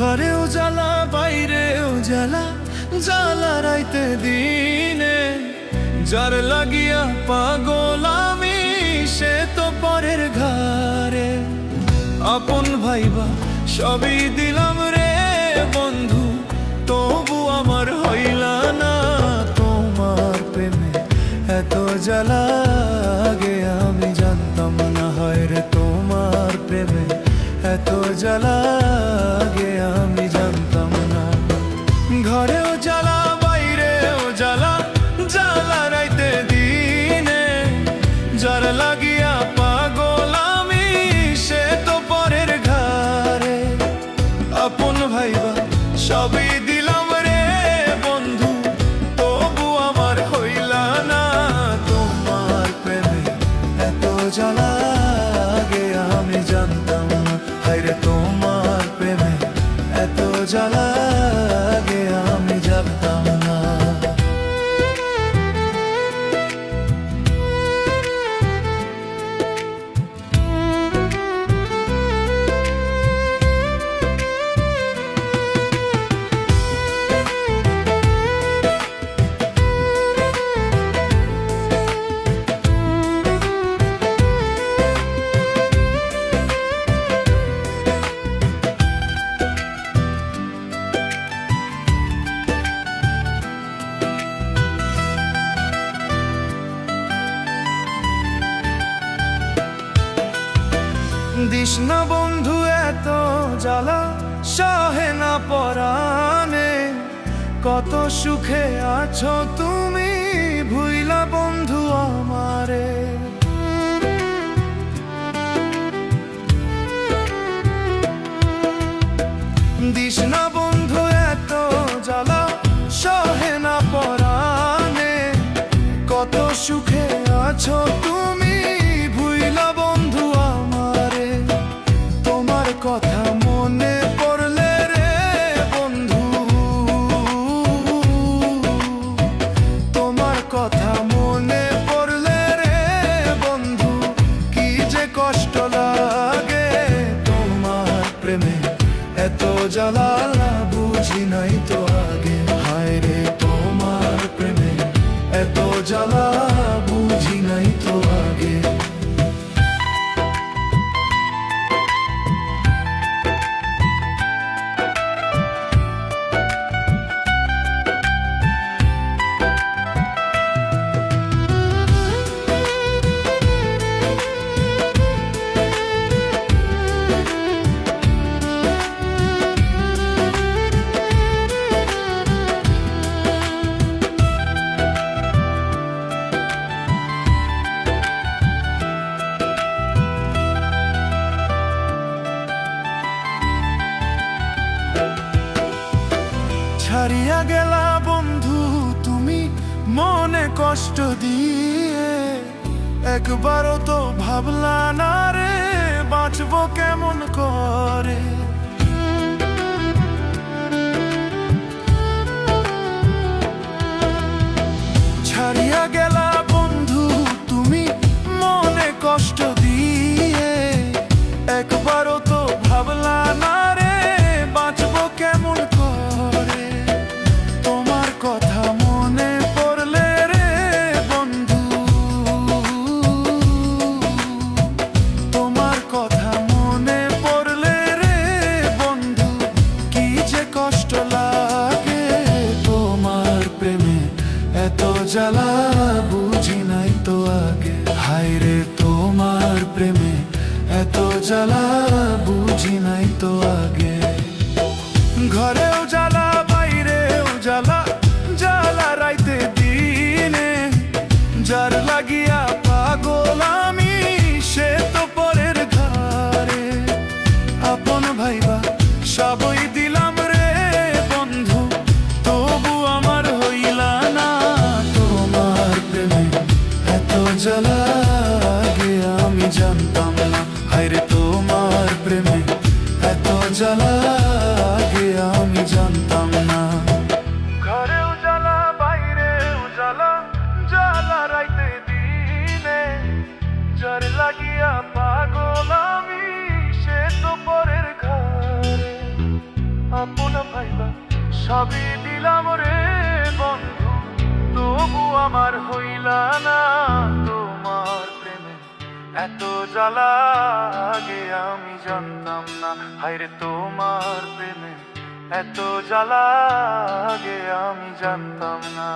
ঘরেও জ্বালা, বাইরেও জ্বালা জ্বালা রাইতে দিনে। যার লাগিয়া পাগল আমি, সে তো পরের ঘরে আপন ভাইবা, সবই দিলাম রে এত জ্বালা, আগে আমি জানতাম না। ঘরেও জ্বালা, বাইরেও জ্বালা জ্বালা রাইতে দিনে। যার লাগিয়া জ্বালা না বন্ধু এত জ্বালা, সহে না পরানে কত সুখে আছো তুমি, ভুইলা বন্ধু আমারে। দিস বন্ধু এত জ্বালা, সহে না পরানে কত সুখে আছো তুমি প্রেমে এত জ্বালা বুঝি নাই তো আগে। হায় রে তোমার প্রেমে এত জ্বালা গেলা বন্ধু তুমি মনে কষ্ট দিয়ে একবারও তো ভাবলা না রে বাঁচবো কেমন করে? জ্বালা বুঝি নাই তো আগে। হাইরে তোমার প্রেমে এত জ্বালা বুঝি নাই তো আগে। ঘরেও জ্বালা ঘরে সবই দিলাম রে বন্ধু আমার হইলা না তোমার প্রেমে। এত জ্বালা আগে আমি জানতাম না, হায়রে তোমার প্রেমে। এত জ্বালা আগে আমি জানতাম না।